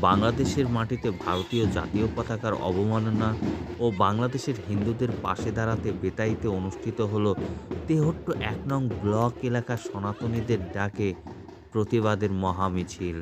বাংলাদেশের মাটিতে ভারতীয় জাতীয় পতাকার অবমাননা ও বাংলাদেশের হিন্দুদের পাশে দাঁড়াতে বেতাইতে অনুষ্ঠিত হল তেহট্ট এক নং ব্লক এলাকার সনাতনীদের ডাকে প্রতিবাদের মহামিছিল।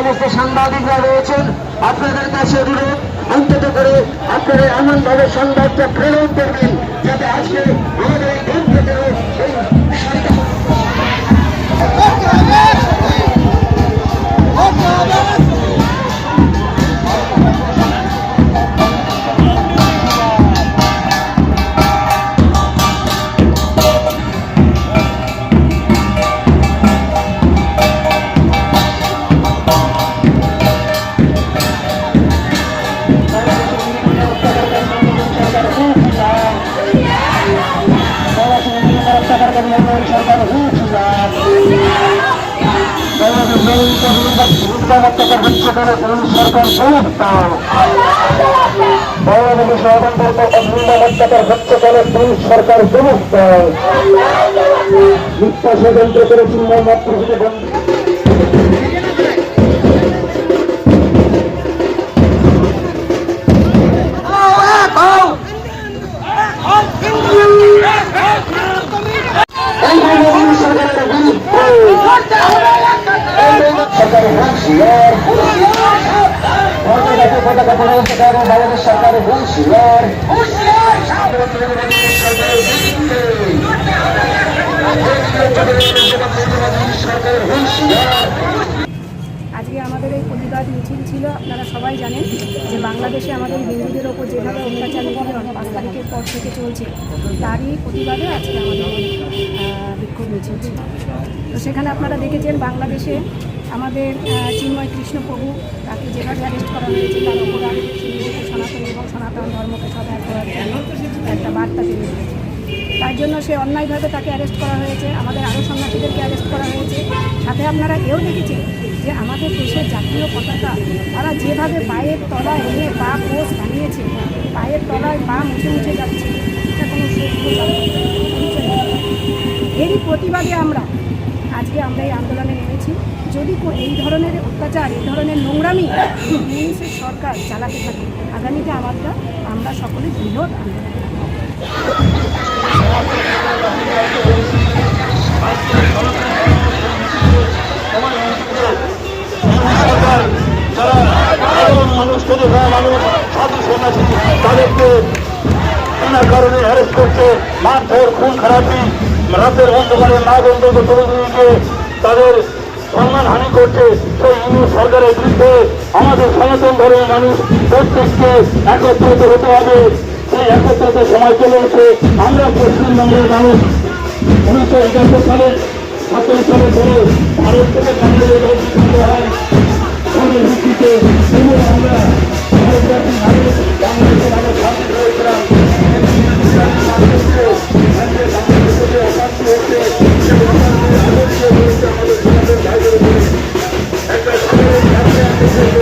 সমস্ত সাংবাদিকরা রয়েছেন। আপনাদের কাছে অনুরোধ, অন্তত করে আপনারা এমনভাবে সংবাদটা প্রেরণ করবেন যাতে আজকে আমাদের এই সরকার হচ্ছে করে পুলিশ সরকার সমস্ত মিথ্যা ষড়যন্ত্র করে চিন্ময় মাত্র আজকে আমাদের এই প্রতিবাদ মিছিল ছিল, আপনারা সবাই জানেন যে বাংলাদেশে আমাদের হিন্দুদের ওপর যেভাবে অত্যাচার নিপীড়ন পাঁচ তারিখের পর থেকে চলছে, তারই প্রতিবাদে আজকে আমাদের বিক্ষোভ মিছিল ছিল। তো সেখানে আপনারা দেখেছেন বাংলাদেশে আমাদের চিন্ময় কৃষ্ণপ্রভু তাকে যেভাবে অ্যারেস্ট করা হয়েছে তার অপরাধ সনাতন এবং সনাতন ধর্মকে সবাই করার জন্য একটা বার্তা তিনি দিয়েছেন তার জন্য সে অন্যায়ভাবে তাকে অ্যারেস্ট করা হয়েছে, আমাদের আরও সন্ন্যাসীদেরকে অ্যারেস্ট করা হয়েছে। সাথে আপনারা এও দেখেছেন যে আমাদের দেশের জাতীয় পতাকা, তারা যেভাবে পায়ের তলায় নিয়ে পা কোষ বানিয়েছে, পায়ের তলায় পা মুছে মুছে যাচ্ছে, এটা কোনো। এরই প্রতিবাদে আমরা আজকে আমরা এই আন্দোলনে নেমেছি। যদি এই ধরনের অত্যাচার, এই ধরনের নোংরামি ইউনিসের সরকার চালাতে থাকে, আগামীতে আমরা আমরা সকলে বৃহৎ মানুষ মানুষ খুন খারাপি রাতের অন্ধকারে বন্ধুকে তুলে দিয়ে তাদের সম্মান হানি করছে। সেই ইংরেজ সরকারের বিরুদ্ধে আমাদের সনাতন ধর্মের মানুষ প্রত্যেককে একত্রিত হতে হবে। সেই একত্রিত সময় চলে এসে আমরা পশ্চিমবঙ্গের মানুষ উনিশশো একাত্তর সালে সতেরো সালে পরে ভারত থেকে বাংলাদেশ হয়। ভিত্তিতে আমরা Gracias.